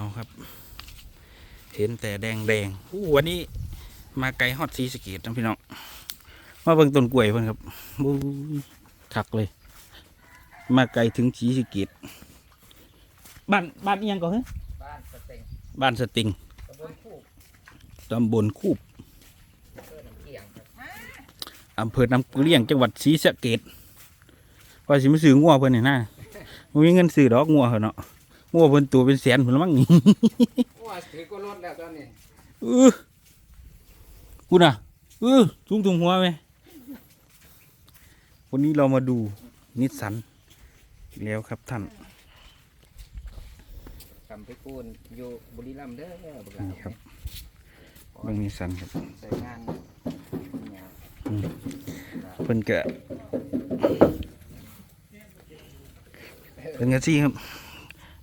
เอาครับ เห็นแต่แดงแดงๆอู้วันนี้มาไกลฮอดซีสะเกตนะพี่น้องมาเบิ่งต้นกล้วยเพิ่นครับบู๊คักเลย มาไกลถึงซีสะเกตบ้านบ้านเอียงก่อนเหรอบ้านสเต็งบ้านสติงตำบลคู่ตำบลคูบเพื่อนน้ำเกียงครับอำเภอน้ำเกลี้ยงจังหวัดศรีสะเกดว่าสิมาซื้องัวเพิ่นนี่นะบ่มีเงินซื้อดอกงัวเขาเนาะ งัวเพิ่นตัวเป็นแสนพุ่นละมั้งว่าถือก็รถแล้วตอนนี้เออกูน่ะเออทุ่งทุ่งหัวไหมวันนี้เรามาดูนิสสันอีกแล้วครับท่านคำไปกูนอยู่บุรีรัมย์เด้อบุรีรัมนี่ย์ครับเบางนิสสันครับใส่งานเนี่ยเพิ่นก็เป็นกระซี่ครับ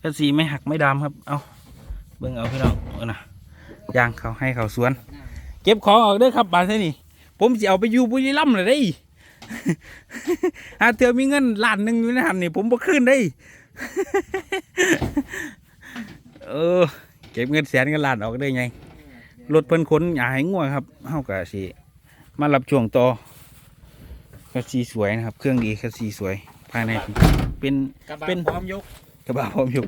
กระซี่ไม่หักไม่ดามครับ เอาเบิ่งเอาพี่น้องเอานะยางเขาให้เขาสวน เก็บของออกเด้ครับบาทเท่านี้ผมจะเอาไปอยู่บุรีรัมย์เลยได้หาเธอมีเงินล้านหนึ่งอยู่ในหันนี่ผมบ่คืนได้ เออ เก็บเงินแสนเงินล้านออกได้ไง รถเพิ่นขนหยาให้งัวงครับเฮากะสิมารับช่วงต่อกระสีสวยนะครับ เครื่องดีกระสีสวย ภายในเป็นเป็นพร้อมยก กระบะพร้อมยุก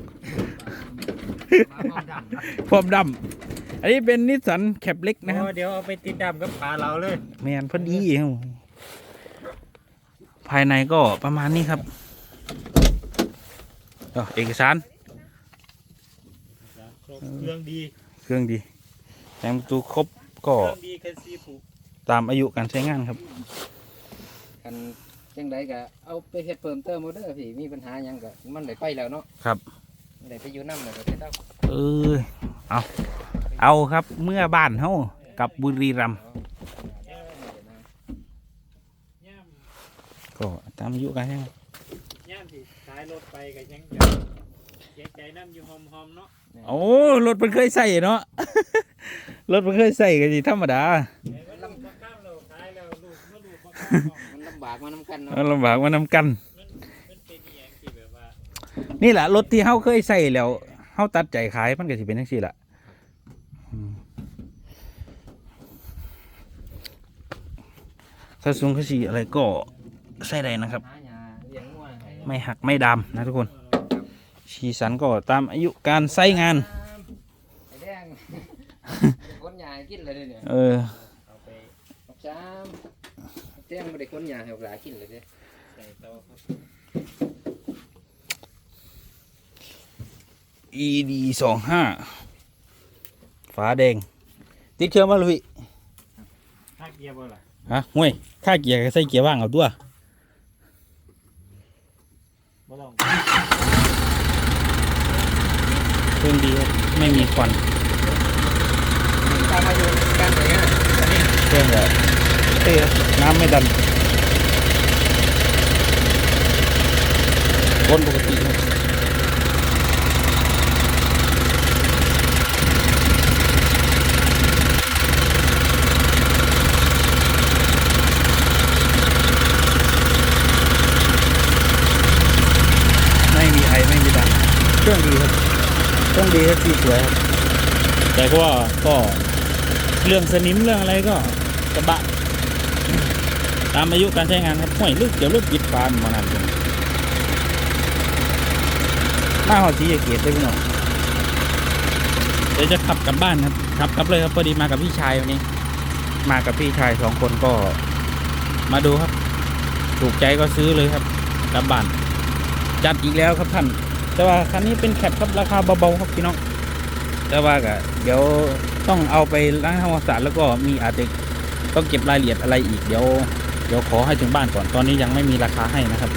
มาพร้อมดำพร้อมดำอันนี้เป็นนิสสันแคปเล็กนะครับโอ้เดี๋ยวเอาไปติดดำกับปลาเราเลยแมนพอดีครับภายในก็ประมาณนี้ครับเอาเอกสารเครื่องดีเครื่องดีแต่งประตูครบก็เครื่องดีแค่ซีผูกตามอายุการใช้งานครับกัน จังไดก็เอาไปเฮ็ดเพิ่มเติมเอาเด้อพี่มีปัญหาหยังก็มันได้ไปแล้วเนาะครับได้ไปอยู่น้ำแล้วก็ได้เท่าเออเอาเอาครับเมื่อบ้านเฮากับบุรีรัมย์ย่ามก็ตามอายุการใช้งานย่ามที่ขายรถไปก็ยังจะเสียใจน้ำอยู่หอมๆเนาะโอ้รถมันเคยใส่เนาะ รถมันเคยใส่กันสิธรรมดา แต่ว่าลูกมาข้ามเราขายแล้วลูกมาลูกมาข้ามเรามันลำบากมานํกันเนาะมันลำบากมานำกันมันมันเป็นอหย่างที่แบบว่านี่แหละรถที่เฮาเคยใส่แล้วเฮาตัดใจขายมันก็สิเป็นจังซี่ล่ะอืมถ้าสูงก็สิอะไรก็ใส่ได้นะครับหาหญ้าเลี้ยงงัวให้ไม่หักไม่ดำนะทุกคนชีสันก็ตามอายุการใช้งานไอ้แดงคนหญ้าให้กินเลยเด้อเนี่ยเออ เอาไป บักจาม แจ้งบ่ได้คนหญ้าให้บักหลากินเลยเด้อใส่เตาครับ ED สองห้าฝาแดง ติดเครื่องมาลุยถ้าเกียร์บ่ล่ะฮะห่วยค่าเกียร์ก็ใส่เกียร์ว่างเอาตัวบ่ต้องเครื่องดีครับไม่มีควัน ตามมาอยู่กันเลยอะเครื่องแบบ เต้น้ำไม่ดันวนปกติไม่มีไอไม่มีดันเครื่องดีครับเครื่องดีครับสีสวยครับแต่ก็ก็เรื่องสนิมเรื่องอะไรก็กระบะ ตามอายุการใช้งานครับห้วยลึกเดี๋ยวลึกปิดฟานมานานจนมาหอดสีเกียรติเลยพี่น้องเดี๋ยวจะขับกลับบ้านครับขับกลับเลยครับพอดีมากับพี่ชายวันนี้ มากับพี่ชายสองคนก็ มาดูครับ ถูกใจก็ซื้อเลยครับกลับบ้านจัดอีกแล้วครับท่าน แต่ว่าคันนี้เป็นแคปครับราคาเบาๆครับพี่น้องแต่ว่าก็เดี๋ยวต้องเอาไปล้างทำความสะอาดแล้วก็มีอาจจะ ต้องเก็บรายละเอียดอะไรอีกเดี๋ยวเดี๋ยวขอให้ถึงบ้านก่อนตอนนี้ยังไม่มีราคาให้นะครับ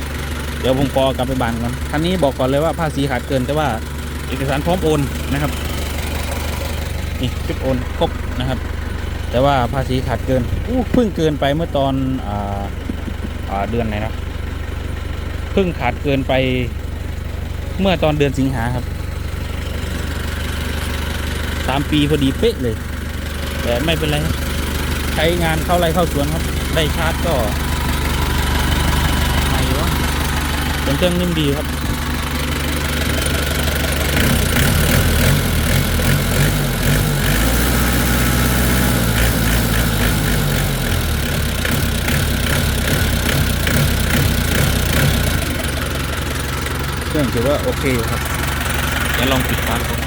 เดี๋ยวผมขอกลับไปบ้านก่อนคันนี้บอกก่อนเลยว่าภาษีขาดเกินแต่ว่าเอกสารพร้อมโอนนะครับนี่คลิปโอนครบนะครับ แต่ว่าภาษีขาดเกินอู้เพิ่งเกินไปเมื่อตอนอ่าอ่าเดือนไหนนะเพิ่งขาดเกินไปเมื่อตอนเดือนสิงหาครับสามปีพอดีเป๊ะเลย แต่ไม่เป็นไรครับ ใช้งานเข้าไรเข้าสวนครับได้ชาร์จก็ไม่วะเป็นเครื่องนิ่มดีครับเครื่องถือว่าโอเคครับเดี๋วลองปิดฟ้าครับ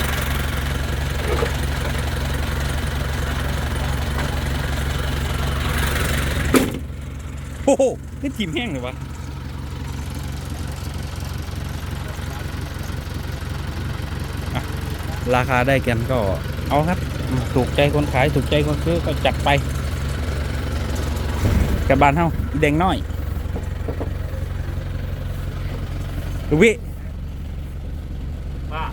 โปรงโอ้โหนี่ทีมแห้งเลยวะอะราคาได้กันก็เอาครับ ถูกใจคนขายถูกใจคนซื้อก็จัดไปกับบานเฮาอีแดงน้อยลูกพี่ว่า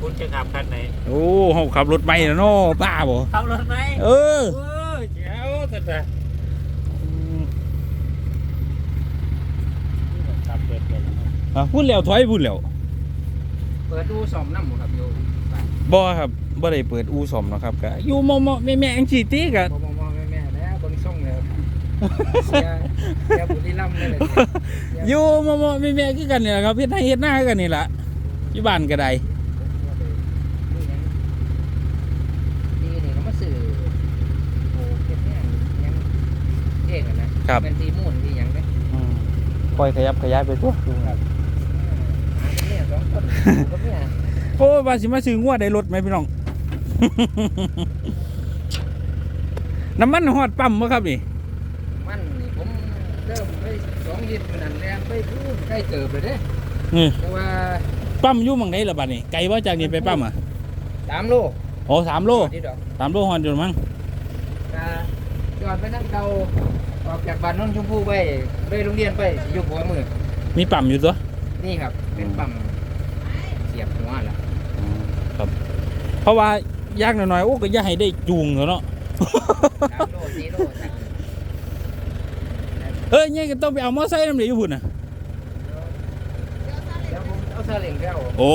คุณจะขับคันไหน โอ้เฮาขับรถไปแล้วเนาะป้าบ่ขับรถไหมเออเออเจ้าแต่แต่ขับเปิดเปิดแล้ว อะพูดแล้วถอยพูดแล้วเปิดดูสอมน้ำหมดครับอยู่บ้านบ่ครับบ่ได้เปิดอู่ซ่อมเนาะครับก็อยู่มอมๆแม่ๆจังซี่ติก็มองมองแม่ๆแล้วเบนส่งเลยเสียเสียบุรีรัมย์เลยเลยอยู่มอมๆแม่ๆคือกันนี่แหละครับเฮ็ดให้เฮ็ดหน้าคือกันนี่ล่ะอยู่บ้านก็ได้นี่นี่เขามาสื่อโอ้เก็บเนี่ยยังเก่งอะนะครับเป็นทีมูนที่ยังเนี่ยอืมคอยขยับขยายไปตัวดูครับ โอ้ว่าสิมาซื้องวดได้รถไหมพี่น้อง น้ำมันฮอดปั๊มบ่ครับนี่มันนี่ผมเริ่มไปสองยิบนั่นแรงไปพูดใกล้เติบเลยเด้นี่แต่ว่าปั๊มอยู่หม่องใดล่ะบัดนี้ไกลบ่จากนี้ไปปั๊มอะสามโลโอ้สามโลที่ดอกสามโลฮอนอยู่มั้งอ่าจอดไปนั่งเก่าออกจากบ้านนนท์ชมพูไปไปโรงเรียนไปสิยกหัวมือมีปั๊มอยู่ตัวนี่ครับ เป็นปั๊มเสียบหัวล่ะ ครับ เพราะว่าอยากหน่อยๆโอ้ก็อย่าให้ได้จูงเนาะสามโลสี่โลครับเอ้ยยังก็ต้องไปเอามอไซค์นำเดี๋ยวอยู่พุ่นน่ะแล้วผมเอาซาเล้งไปเอาโอ้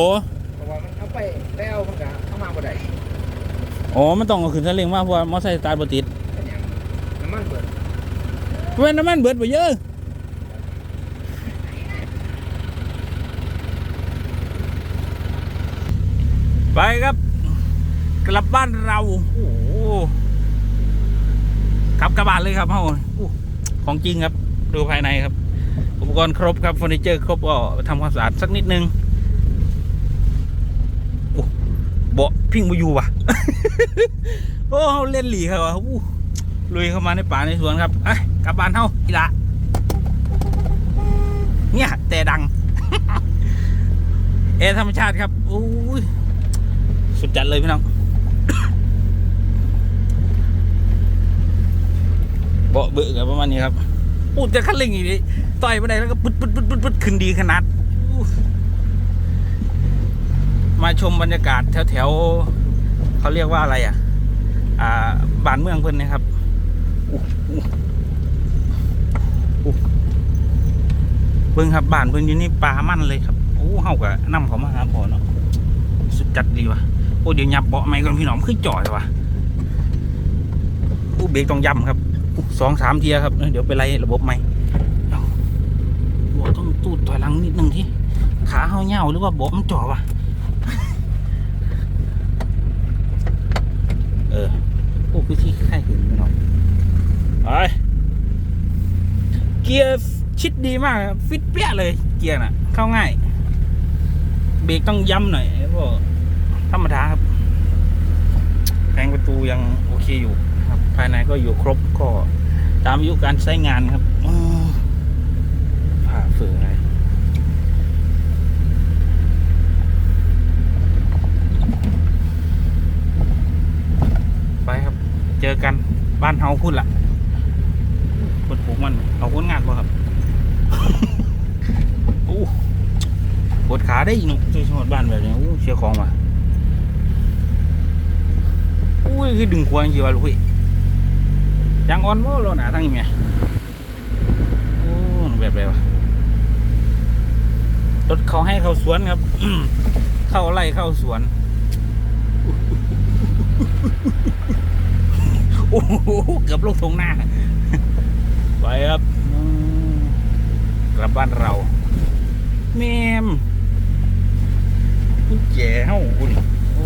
เพราะว่ามันเอาไปไปเอามันก็เอามาบ่ได้อ๋อมันต้องเอาขึ้นซาเล้งมาเพราะว่ามอไซค์สตาร์ทบ่ติดเป็นหยังน้ำมันเบิด เว้นน้ำมันเบิดบ่เยอะ ไปครับ กลับบ้านเราโอ้ขับกระบะเลยครับเฮาของจริงครับ ดูภายในครับ อุปกรณ์ครบครับเฟอร์นิเจอร์ครบก็ทำความสะอาดสักนิดนึงโอ้เบาะพิงมาอยู่ว่ะโอ้เล่นหลีครับว่ะอู้ลุยเข้ามาในป่าในสวนครับไอ้กลับบ้านเฮาอีละเนี่ยแต่ดัง เอธรรมชาติครับอู้ย สุดจัดเลยพี่น้องเบาะเบื่อกับประมาณนี้ครับอู้จะคันเร่งอีกดิต่อยไปได้แล้วก็ปึ๊ดปึ๊ดปึ๊ดปึ๊ดปึ๊ดขึ้นดีขนาด มาชมบรรยากาศแถวแถวๆเขาเรียกว่าอะไรอะ อ่าบ้านเมืองเพิ่นนะครับอู้อู้อู้เบิ่งครับบ้านเพิ่นอยู่นี่ป่ามันเลยครับโอ้เฮาก็นำเขามาหาพอเนาะสุดจัดดีว่ะ อ้เดี๋ยวยับเบาะไม่ก่อนพี่น้องคือจ่อยว่ะอู้เบรกต้องย้ำครับสองสามเทียครับ เดี๋ยวไปไล่ระบบใหม่หัวต้องตูดถอยหลังนิดนึงที่ขาเฮาเหย่าหรือว่าเบาะมันจ่อวะเออโอ้คือที่ค่ายอื่นไม่หรอกไปเกียร์ชิดดีมากฟิตเปี้ยเลย เกียร์น่ะ เข้าง่าย เบรกต้องย้ำหน่อยพวกธรรมดาครับแผงประตูยังโอ เคอยู่ครับ ภายในก็อยู่ครบก็ตามอายุการใช้งานครับผ่าเฟืออะไรไปครับ เจอกันบ้านเฮาพุ่นละคนปลูกมันเอาคนงานบ่ครับโอ้ปวดขาได้อีกหนุ่มช่วยสมดบ้านแบบนี้โอ้เชียของมา อุ้ยคือดึงควงจีวะลูกพี่ยางอ่อนโม่โลหนาทั้งนี้ไงโอ้แบบไรวะรถเขาให้เข้าสวนครับ เข้าไร่เข้าสวนโอ้โหเกือบลงตรงหน้า ไปครับ กลับบ้านเราแมมกุญแจเฮ้าคุณโอ้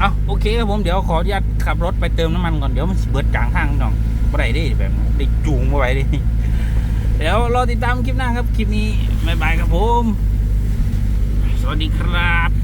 เอาโอเคครับผมเดี๋ยวขออนุญาตขับรถไปเติมน้ำมันก่อนเดี๋ยวมันเบิดกลางทางน้องไปได้ดิแบบได้จูงมาไว้ดิเดี๋ยวรอติดตามคลิปหน้าครับ คลิปนี้บ๊ายบายครับผม สวัสดีครับ